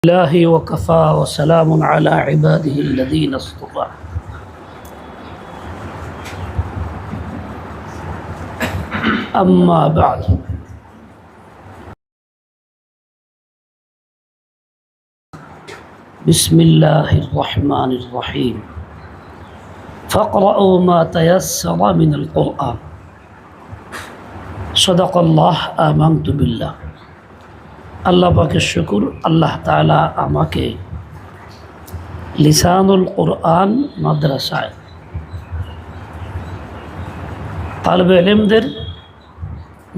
الله وكفى وسلام على عباده الذين اصطفى. أما بعد. بسم الله الرحمن الرحيم. فاقرأوا ما تيسر من القرآن. صدق الله آمنت بالله. আল্লাহ পাকের শুকুর, আল্লাহ তালা আমাকে লিসানুল কোরআন মাদ্রাসায় তালবে এলেমদের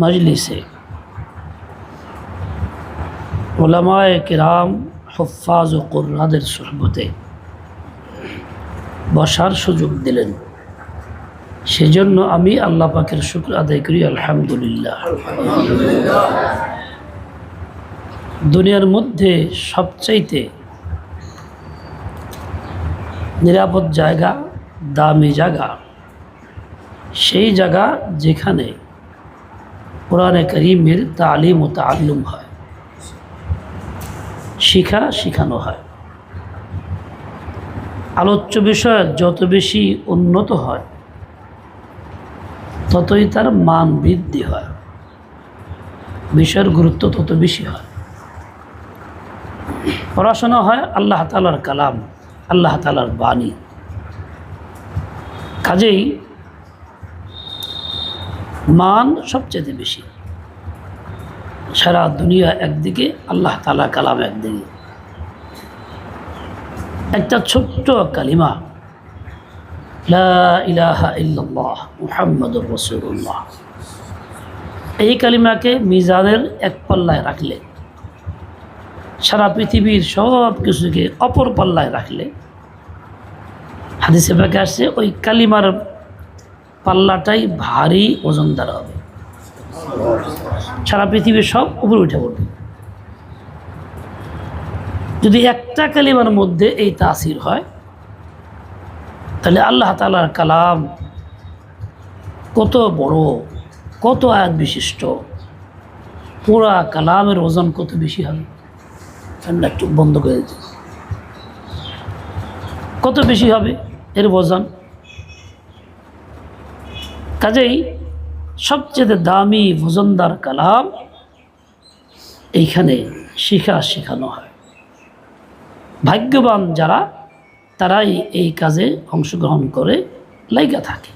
মজলিসে ওলামায় কিরাম হফাজ ও কোরআদের সহবতে বসার সুযোগ দিলেন। সেজন্য আমি আল্লাহ পাকের শুক্র আদায় করি, আলহামদুলিল্লাহ। দুনিয়ার মধ্যে সবচাইতে নিরাপদ জায়গা, দামি জায়গা, সেই জায়গা যেখানে কোরআনে করিমের তালিম ও তাল্লুম হয়। শিখা শিখানো হয়। আলোচ্য বিষয় যত বেশি উন্নত হয়, ততই তার মান বৃদ্ধি হয়। বিষয়ের গুরুত্ব তত বেশি হয়। পড়াশোনা হয় আল্লাহ তালার কালাম, আল্লাহ তালার বাণী। কাজেই মান সবচেয়ে বেশি। সারা দুনিয়া একদিকে, আল্লাহ তালা কালাম একদিকে। একটা ছোট্ট কালিমা ইলাহা মুহাম্মদুর রসুল্লাহ এই কালিমাকে মিজানের এক পাল্লায় রাখলে সারা পৃথিবীর সব কিছুকে অপর পাল্লায় রাখলে, হাদিসে ব্যাগে আসছে, ওই কালিমার পাল্লাটাই ভারী ওজন ওজনদার হবে। সারা পৃথিবীর সব উপরে উঠে পড়বে। যদি একটা কালিমার মধ্যে এই তাসির হয়, তাহলে আল্লাহ তালার কালাম কত বড়, কত আয়াত বিশিষ্ট, পুরা কালামের ওজন কত বেশি হবে? ফ্যানটা একটু বন্ধ করে দিতে। কত বেশি হবে এর ওজন? কাজেই সবচেয়ে দামি ওজনদার কালাম এইখানে শিখা শেখানো হয়। ভাগ্যবান যারা, তারাই এই কাজে অংশগ্রহণ করে লাইগা থাকে।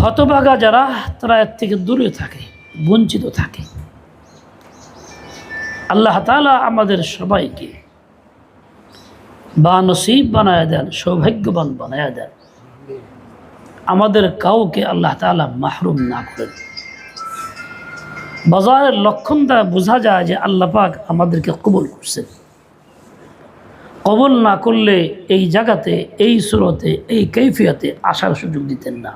হতভাগা যারা, তারা এর থেকে দূরে থাকে, বঞ্চিত থাকে। আল্লাহ তালা আমাদের সবাইকে বা নসিব বানায় দেন, সৌভাগ্যবান বানায় দেন। আমাদের কাউকে আল্লাহ তালা মাহরুম না করেন। বাজারের লক্ষণ দ্বারা বোঝা যায় যে আল্লাহ পাক আমাদেরকে কবুল করছেন। কবল না করলে এই জায়গাতে, এই সুরতে, এই কৈফিয়াতে আসার সুযোগ দিতেন না।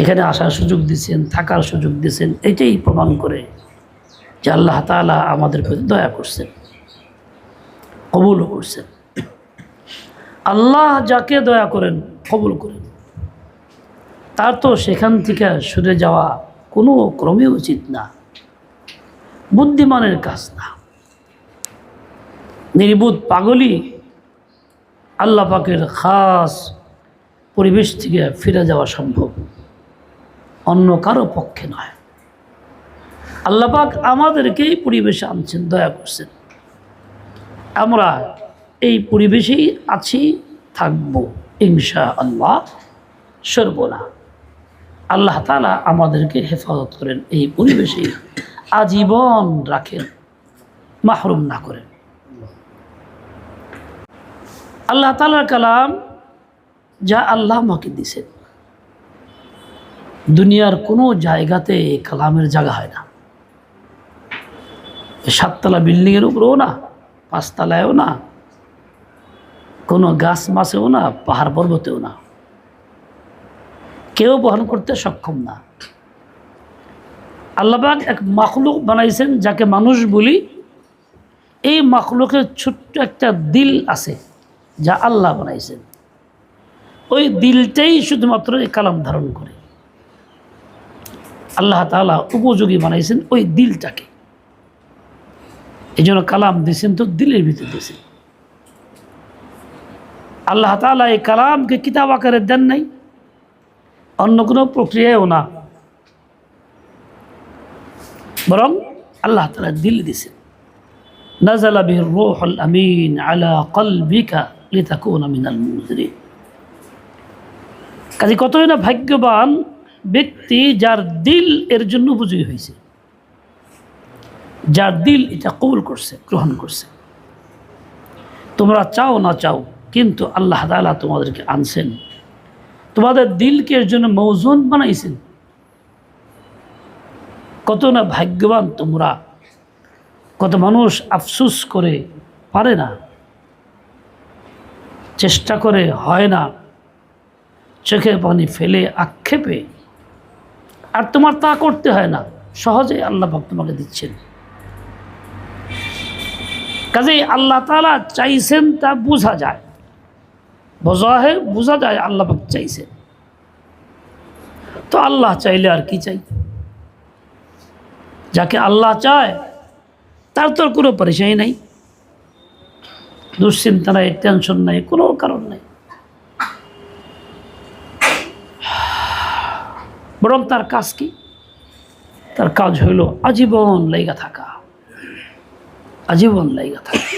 এখানে আসার সুযোগ দিচ্ছেন থাকার সুযোগ দিচ্ছেন এটাই প্রমাণ করে যে আল্লাহ তালা আমাদের প্রতি দয়া করছেন কবুলও করছেন। আল্লাহ যাকে দয়া করেন, কবুল করেন। তার তো সেখান থেকে সরে যাওয়া কোনো ক্রমে উচিত না। বুদ্ধিমানের কাজ না। নির্বুধ পাগলই আল্লাহ পাকের খাস পরিবেশ থেকে ফিরে যাওয়া সম্ভব। অন্য কারও পক্ষে নয়। আল্লাপাক আমাদেরকেই পরিবেশে আনছেন, দয়া করছেন। আমরা এই পরিবেশেই আছি, থাকব ইনশা আল্লাহ সর্বনা। আল্লাহ তালা আমাদেরকে হেফাজত করেন, এই পরিবেশে আজীবন রাখেন, মাহরুম না করেন। আল্লাহ তালার কালাম যা আল্লাহ আমাকে দিছেন দুনিয়ার কোনো জায়গাতে এই কালামের জায়গা হয় না। সাততলা বিল্ডিংয়ের উপরেও না, পাঁচতলায়ও না, কোনো গাছ মাছেও না, পাহাড় পর্বতেও না। কেউ বহন করতে সক্ষম না। আল্লাহবাক এক মাখলুক বানাইছেন যাকে মানুষ বলি। এই মাখলুকের ছোট্ট একটা দিল আছে যা আল্লাহ বানাইছেন। ওই দিলটাই শুধুমাত্র এই কালাম ধারণ করে। আল্লাহ তালা উপযোগী বানাইছেন ওই দিলটাকে। এই জন্য কালাম দিয়েছেন তো দিলের ভিতরে দিয়েছেন। আল্লাহ তালা এই কালামকে কিতাব আকারে দেন নাই, অন্য কোনো প্রক্রিয়াও না। বরং আল্লাহ তালা দিল দিয়েছেন। নাজালা বির রুহুল আমিন আলা কলবিকা লিতাকুনা মিনাল মুনজিরিন। কাজে কতই না ভাগ্যবান ব্যক্তি যার দিল এর জন্য উপযোগী হয়েছে। যার দিল এটা কবুল করছে, গ্রহণ করছে। তোমরা চাও না চাও, কিন্তু আল্লাহ তালা তোমাদেরকে আনছেন। তোমাদের দিলকে এর জন্য মৌজুন বানাইছেন। কত না ভাগ্যবান তোমরা, কত মানুষ আফসুস করে পারে না, চেষ্টা করে হয় না চোখের পানি ফেলে আক্ষেপে। আর তোমার তা করতে হয় না সহজে আল্লাহ তোমাকে দিচ্ছেন। কাজেই আল্লাহ তালা চাইছেন তা বোঝা যায়। বোঝা বোঝাহে বোঝা যায় আল্লাহ চাইছেন। তো আল্লাহ চাইলে আর কি চাই? যাকে আল্লাহ চায়, তার তোর কোনো পরিচয় নাই। দুশ্চিন্তা নাই, টেনশন নাই, কোনো কারণ নাই। বরং তার কাজ কি? তার কাজ হইল আজীবন লাইগা থাকা। আজীবন লাইগা থাকা।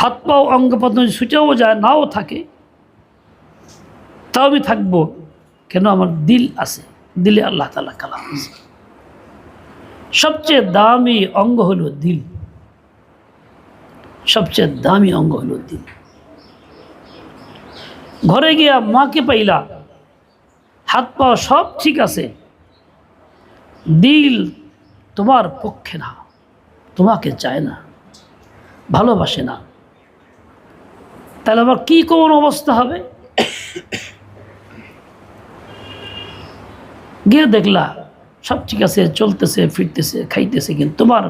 হাত পাও অঙ্গ প্রত্যঙ্গ ছুটেও যায়, নাও থাকে। তাও আমি থাকব কেন আমার দিল আছে। দিলে আল্লাহ তালা কালাম আছে। সবচেয়ে দামি অঙ্গ হলো দিল। সবচেয়ে দামি অঙ্গ হলো দিল। ঘরে গিয়া মাকে পাইলা, হাত পা সব ঠিক আছে। দিল তোমার পক্ষে না, তোমাকে চায় না, ভালোবাসে না। তাহলে আবার কি কোন অবস্থা হবে? গিয়ে দেখলা, সব ঠিক আছে, চলতেছে, ফিরতেছে, খাইতেছে, কিন্তু তোমার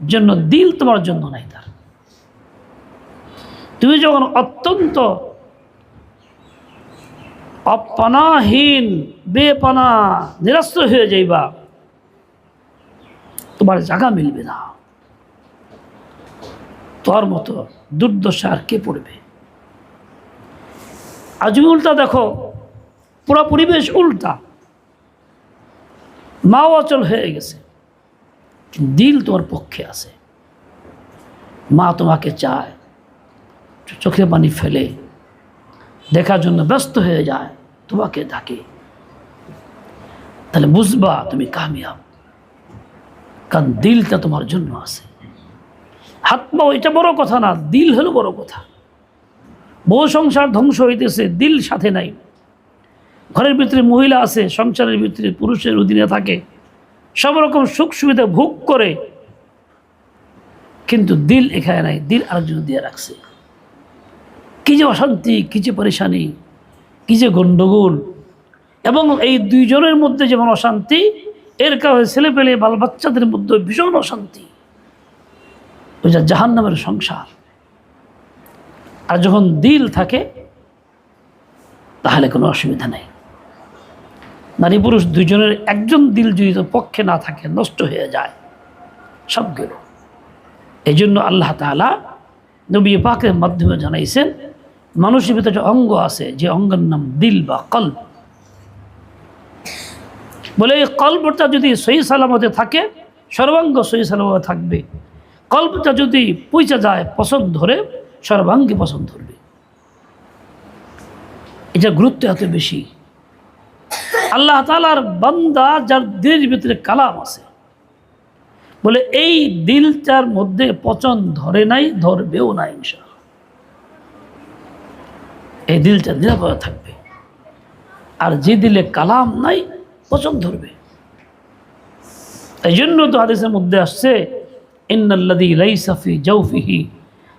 জন্য দিল তোমার জন্য নাই তার। তুমি যখন অত্যন্ত অপনাহীন বেপনা, নিরস্ত হয়ে যাইবা তোমার জায়গা মিলবে না। তোর মতো দুর্দশা আর কে পড়বে? আজ উল্টা দেখো, পুরো পরিবেশ উল্টা। মাও অচল হয়ে গেছে, দিল তোমার পক্ষে আছে। মা তোমাকে চায় চোখে পানি ফেলে, দেখার জন্য ব্যস্ত হয়ে যায়, তোমাকে ডাকে। তাহলে বুঝবা তুমি কামিয়াব। কারণ দিলটা তোমার জন্য আছে। হাত পাও এটা বড় কথা না, দিল হলো বড় কথা। বহু সংসার ধ্বংস হইতেছে, দিল সাথে নাই। ঘরের ভিতরে মহিলা আছে, সংসারের ভিতরে পুরুষের অধীনে থাকে। সব রকম সুখ সুবিধা ভোগ করে। কিন্তু দিল এখানে নাই, দিল আরেকজন দিয়ে রাখছে। কী যে অশান্তি, কী যে পরেশানি, কী যে গণ্ডগোল এবং এই দুইজনের মধ্যে যেমন অশান্তি এর কারণে ছেলে পেলে বাল বাচ্চাদের মধ্যে ভীষণ অশান্তি। ওই যা জাহান নামের সংসার। আর যখন দিল থাকে, তাহলে কোনো অসুবিধা নেই। নারী পুরুষ দুজনের একজন দিল যদি পক্ষে না থাকে, নষ্ট হয়ে যায়। সব গেল। এই জন্য আল্লাহ তালা নবী পাকের মাধ্যমে জানাইছেন, মানুষের ভিতরে অঙ্গ আছে, যে অঙ্গের নাম দিল বা কল্প বলে এই কল্পটা যদি সহি সালামতে থাকে, সর্বাঙ্গ সহি সালামতে থাকবে। কল্পটা যদি পয়সা যায় পছন্দ ধরে, সর্বাঙ্গে পছন্দ ধরবে। এটা গুরুত্ব এত বেশি। আল্লাহ তালার বান্দা যার দিলের ভিতরে কালাম আছে। বলে এই দিলটার মধ্যে পচন ধরে নাই, ধরবেও না ইনশা এই দিলটা নিরাপদে থাকবে। আর যে দিলে কালাম নাই পচন ধরবে। এই জন্য তো হাদিসের মধ্যে আসছে ইন্নাল্লাদি লাইসাফি জৌফিহি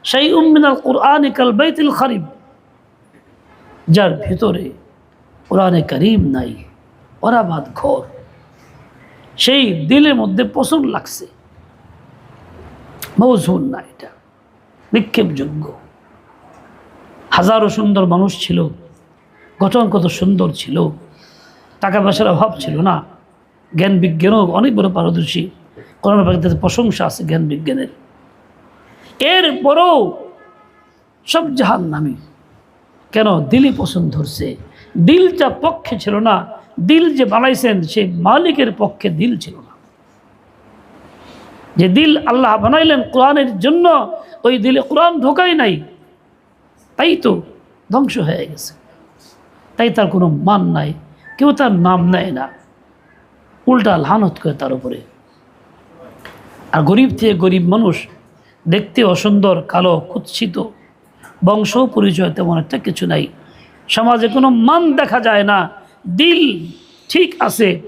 সেই উম্মিনাল কোরআন কাল বাইতুল খারিব। যার ভিতরে কোরআনে করিম নাই ওরাবাদ ঘর। সেই দিলের মধ্যে পছন্দ লাগছে। মৌজুন না এটা, নিক্ষেপযোগ্য। হাজারো সুন্দর মানুষ ছিল, গঠন কত সুন্দর ছিল। টাকা পয়সার অভাব ছিল না। জ্ঞান বিজ্ঞানও অনেক বড় পারদর্শী। কোরআন পাখিতে প্রশংসা আছে জ্ঞান বিজ্ঞানের। এরপরও সব জাহান নামি কেন? দিলই পছন্দ ধরছে। দিল যা পক্ষে ছিল না। দিল যে বানাইছেন, সে মালিকের পক্ষে দিল ছিল না। যে দিল আল্লাহ বানাইলেন কোরআনের জন্য, ওই দিলে কোরআন ঢোকাই নাই। তাই তো ধ্বংস হয়ে গেছে। তাই তার কোনো মান নাই। কেউ তার নাম নেয় না। উল্টা লানত করে তার উপরে। আর গরিব থেকে গরিব মানুষ দেখতে অসুন্দর, কালো, কুৎসিত বংশ পরিচয় তেমন একটা কিছু নাই। সমাজে কোনো মান দেখা যায় না। দিল ঠিক আছে,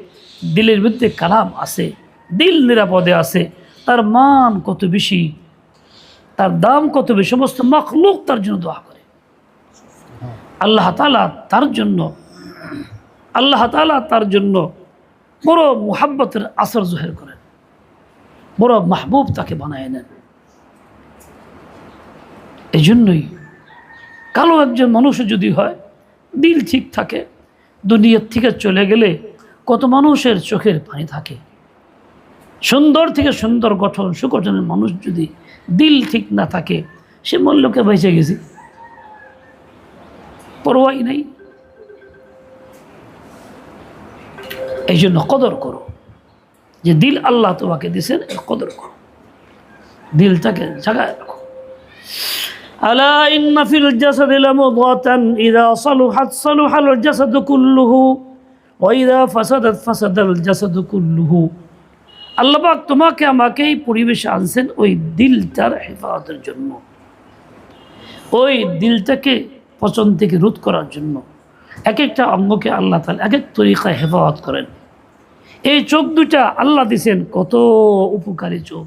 দিলের মধ্যে কালাম আছে, দিল নিরাপদে আছে। তার মান কত বেশি, তার দাম কত বেশি, সমস্ত মখলুক তার জন্য দোয়া করে। আল্লাহ তালা তার জন্য আল্লাহ তালা তার জন্য বড় মুহাব্বতের আসর জোহের করেন। বড় মাহবুব তাকে বানায় নেন। এই জন্যই কালো একজন মানুষ যদি হয়, দিল ঠিক থাকে দুনিয়ার থেকে চলে গেলে কত মানুষের চোখের পানি থাকে। সুন্দর থেকে সুন্দর গঠন, সুগঠনের মানুষ যদি দিল ঠিক না থাকে, সে মূল্যকে বেঁচে গেছে। পরোয়াই নেই। এই জন্য কদর করো। যে দিল আল্লাহ তোমাকে দিছেন কদর করো। দিলটাকে জাগায় রাখো। আলা ইন্না ফিল জাসাদি লামুদাতান ইযা সালুহাত, সালুহাল জাসাদু কুল্লুহু, ওয়া ইযা ফাসাদাত ফাসাদাল জাসাদু কুল্লুহু। আল্লাহ পাক তোমাকে, আমাকে এই পরিবেশে আনছেন ওই দিলটার হেফাজতের জন্য। ওই দিলটাকে পচন থেকে রোধ করার জন্য। এক একটা অঙ্গকে আল্লাহ তালা এক এক তরিকায় হেফাজত করেন। এই চোখ দুটা আল্লাহ দিছেন, কত উপকারী চোখ।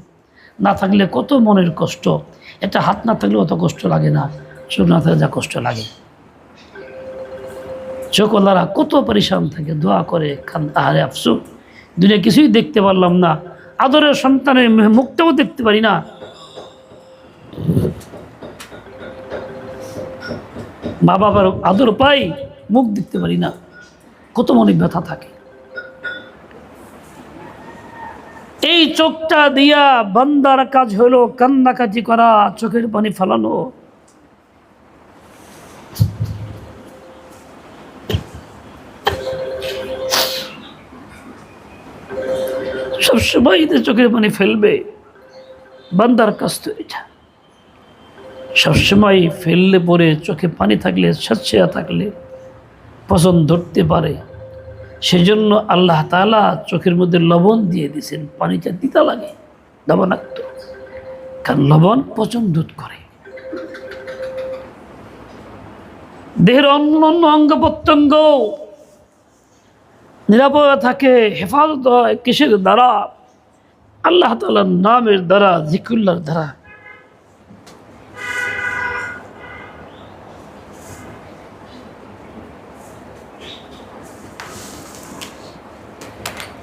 না থাকলে কত মনের কষ্ট। এটা হাত না থাকলে অত কষ্ট লাগে না, চোখ না থাকলে যা কষ্ট লাগে। চোখওয়ালারা কত পরিশ্রম থাকে, দোয়া করে, খান, আহারে আফসু দুনিয়া কিছুই দেখতে পারলাম না, আদরের সন্তানের মুখটাও দেখতে পারি না। মা বাবার আদর পাই মুখ দেখতে পারি না। কত মনে ব্যথা থাকে। এই চোখটা দিয়া বান্দার কাজ হলো কান্নাকাজি করা, চোখের পানি ফেলানো। সবসময় চোখের পানি ফেলবে, বান্দার কাজ তো এটা। সবসময় ফেললে পরে চোখে পানি থাকলে স্বেচ্ছায়া থাকলে পছন্দ ধরতে পারে। সেজন্য আল্লাহ তালা চোখের মধ্যে লবণ দিয়ে দিয়েছেন, পানিটা দিতা লাগে লবণাক্ত কারণ লবণ পচন দুধ করে। দেহের অন্য অন্য অঙ্গ প্রত্যঙ্গ নিরাপদ থাকে, হেফাজত হয় কিসের দ্বারা? আল্লাহ তালার নামের দ্বারা জিকুল্লার দ্বারা।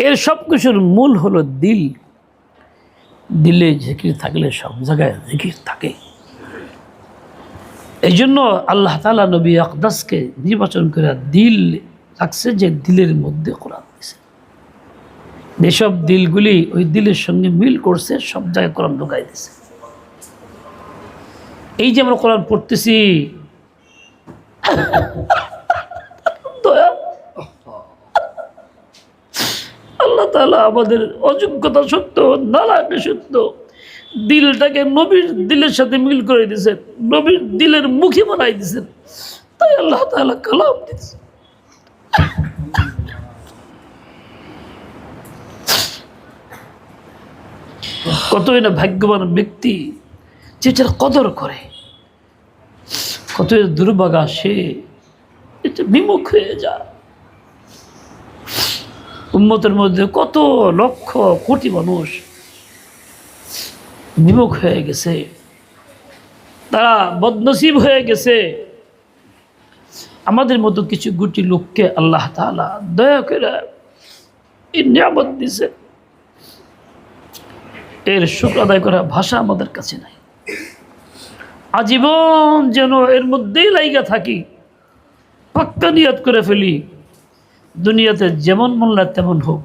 এর সব কিছুর মূল হলো দিল। দিলে জিকির থাকলে সব জায়গায় জিকির থাকে। এই জন্য আল্লাহ তালা নবী আকদাসকে নির্বাচন করে দিল রাখছে যে দিলের মধ্যে কোরআন দিয়েছে যেসব দিলগুলি ওই দিলের সঙ্গে মিল করছে, সব জায়গায় কোরআন ঢুকাই দিছে। এই যে আমরা কোরআন পড়তেছি দয়া আল্লাহ তালা আমাদের অযোগ্যতা সত্য, নালাকে সত্য। দিলটাকে নবীর দিলের সাথে মিল করে দিয়েছেন নবীর দিলের মুখে বানাই দিয়েছেন তাই আল্লাহ তালা কালাম দিয়েছে কতই না ভাগ্যবান ব্যক্তি যেটার কদর করে কত দুর্ভাগা সে, এটা বিমুখ হয়ে যায়। উন্মতের মধ্যে কত লক্ষ কোটি মানুষ বিমুখ হয়ে গেছে। তারা বদনসিব হয়ে গেছে। আমাদের মতো কিছু গুটি লোককে আল্লাহ তালা দয়া করে এই নিয়ামত দিছে এর শুক্র আদায় করা ভাষা আমাদের কাছে নাই। আজীবন যেন এর মধ্যেই লাইগা থাকি, পাক্কা নিয়ত করে ফেলি। দুনিয়াতে যেমন মূল্য তেমন হোক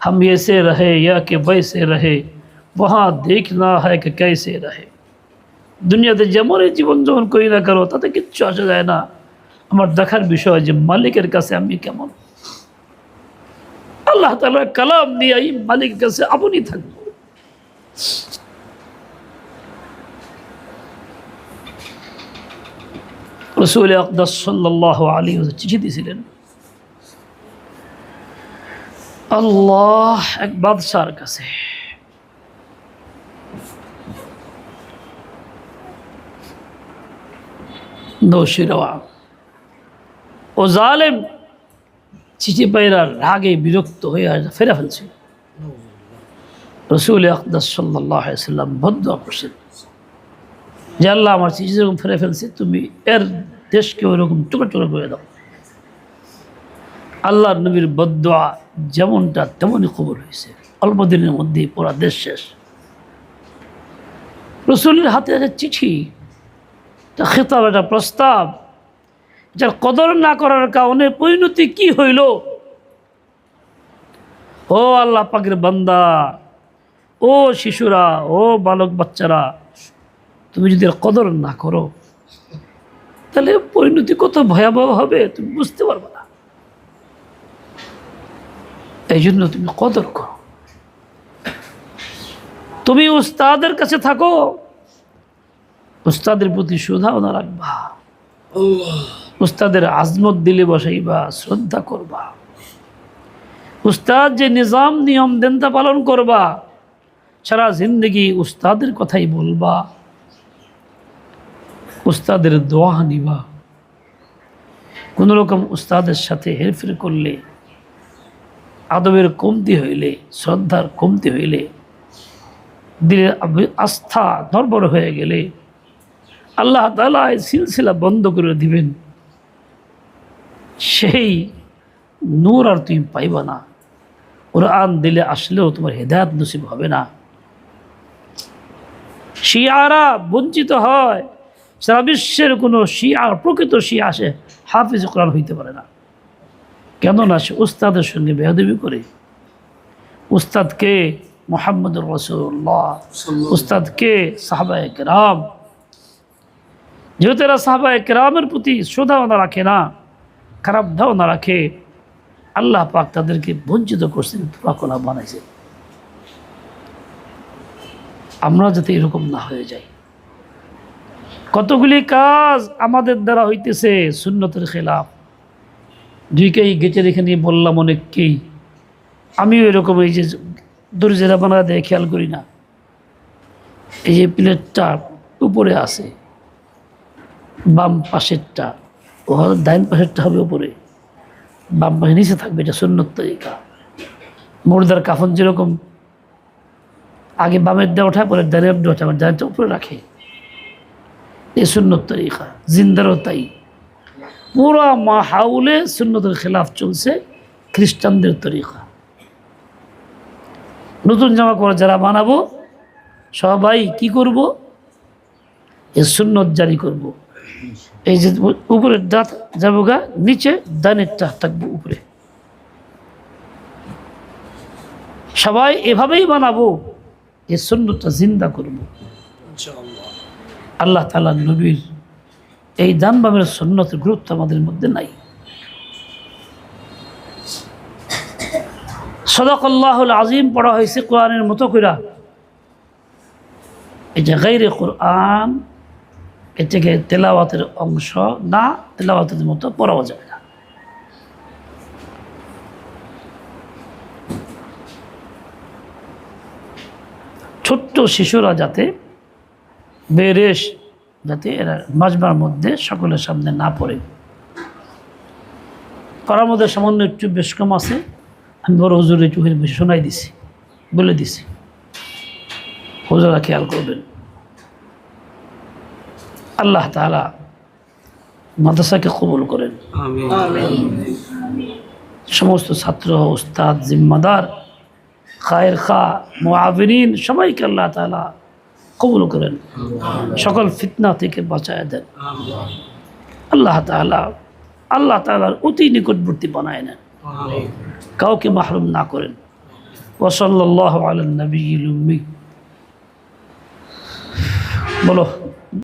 हम ऐसे रहे या कि वैसे रहे वहाँ देखना है कि कैसे रहे দুনিয়াতে যেমনই জীবনযাপন করি না করো তাতে কিচ্ছু আসা যায় না আমার দেখার বিষয় যে মালিকের কাছে আমি কেমন আল্লাহ তালার কালাম নিয়ে এই মালিকের কাছে আপনি থাকবো রসুল আকদাস সাল্লাহ আলী চিঠি দিয়েছিলেন আল্লাহ এক বাদশার কাছে। দোষিরওয়া ও জালেম চিঠি পায়রা রাগে বিরক্ত হয়ে ফেরা ফেলছিল রসুল আকদাস সাল্লাম বদ্ধ করছেন। যে আল্লাহ আমার চিঠি যেরকম ফেরে ফেলছে, তুমি এর দেশকে ওইরকম টুকরো টুকরো করে দাও। আল্লাহ নবীর বদোয়া যেমনটা, তেমনই খবর হয়েছে। অল্প দিনের মধ্যেই পুরা দেশ শেষ। রসুলের হাতে একটা চিঠি খেতাব, একটা প্রস্তাব, যার কদর না করার কারণে পরিণতি কি হইল? ও আল্লাহ পাকের বান্দা, ও শিশুরা, ও বালক বাচ্চারা, তুমি যদি কদর না করো, তাহলে পরিণতি কত ভয়াবহ হবে, তুমি বুঝতে পারবে না। এই জন্য তুমি কদর করো। তুমি উস্তাদের কাছে থাকো উস্তাদের প্রতি সুধাবনা রাখবা। উস্তাদের আজমত দিলে বসাইবা শ্রদ্ধা করবা। উস্তাদ যে নিজাম নিয়ম দেন তা পালন করবা সারা জিন্দগি উস্তাদের কথাই বলবা। উস্তাদের দোয়া নিবা। কোনো রকম উস্তাদের সাথে হেরফের করলে আদবের কমতি হইলে, শ্রদ্ধার কমতি হইলে, দিলের আস্থা নর্বর হয়ে গেলে আল্লাহ তালা এই সিলসিলা বন্ধ করে দিবেন। সেই নূর আর তুমি পাইবা না। কোরআন দিলে আসলেও তোমার হেদায়ত নসিব হবে না। শিয়ারা বঞ্চিত হয়, সারা বিশ্বের কোনো শিয়া, প্রকৃত শিয়া আসে হাফিজ কোরআন হইতে পারে না। কেননা সে উস্তাদের সঙ্গে বেহদেবি করে। উস্তাদকে মোহাম্মদ রসুল্লাহ উস্তাদকে সাহাবায় কেরাম। যেহেতু এরা সাহাবায় কেরামের প্রতি শ্রদ্ধাও রাখে না খারাপ ধারণা রাখে আল্লাহ পাক তাদেরকে বঞ্চিত করছেন পুরাকোনা বানাইছে আমরা যাতে এরকম না হয়ে যাই। কতগুলি কাজ আমাদের দ্বারা হইতেছে সুন্নতের খেলাফ। দুইকেই গেচে রেখে নিয়ে বললাম অনেককেই আমিও এরকম এই যে দরজেরা বানা দেয় খেয়াল করি না। এই যে প্লেটটা উপরে আছে, বাম পাশেরটা ও ডাইন পাশেরটা হবে উপরে। বাম পাশে নিচে থাকবে, এটা সুন্নত তরিকা। মুর্দার কাফন যেরকম, আগে বামের দেওয়া ওঠা পরে ডানের দেওয়া ওঠা ডাইনটা উপরে রাখে। এই সুন্নত তরিকা, জিন্দারও তাই। পুরা মাহাউলে সুন্নতের খেলাফ চলছে খ্রিস্টানদের তরিকা। নতুন জামা করে যারা বানাবো সবাই কি করব? এ সুন্নত জারি করব। এই যে উপরের দাঁত যাব গা নিচে দানের দানেরটা থাকব উপরে। সবাই এভাবেই বানাবো এ সুন্নতটা জিন্দা করব। আল্লাহ তালা নবীর এই দান বামের সন্ন্যতের গুরুত্ব আমাদের মধ্যে নাই। সদক আল্লাহুল আজিম পড়া হয়েছে কোরআনের মতো কইরা। এটা গাইরে কোরআন এটাকে তেলাওয়াতের অংশ না, তেলাওয়াতের মতো পড়াও যায় না। ছোট্ট শিশুরা যাতে বেরেশ যাতে এরা মাজবার মধ্যে সকলের সামনে না পড়ে। করার মধ্যে সামান্য একটু বেশ কম আছে। আমি বড় হুজুরের চোখের বেশি শোনাই দিছি বলে দিছি। হুজুরা খেয়াল করবেন। আল্লাহ তালা মাদ্রাসাকে কবুল করেন। সমস্ত ছাত্র ওস্তাদ জিম্মাদার খায়ের খা মোয়াবিন সবাইকে আল্লাহ তালা কবুল করেন। সকল ফিতনা থেকে বাঁচায় দেন। আল্লাহ তালা আল্লাহ তালার অতি নিকটবর্তী বানায় নেন। কাউকে মাহরুম না করেন। ওসল্লাহ আলী বলো।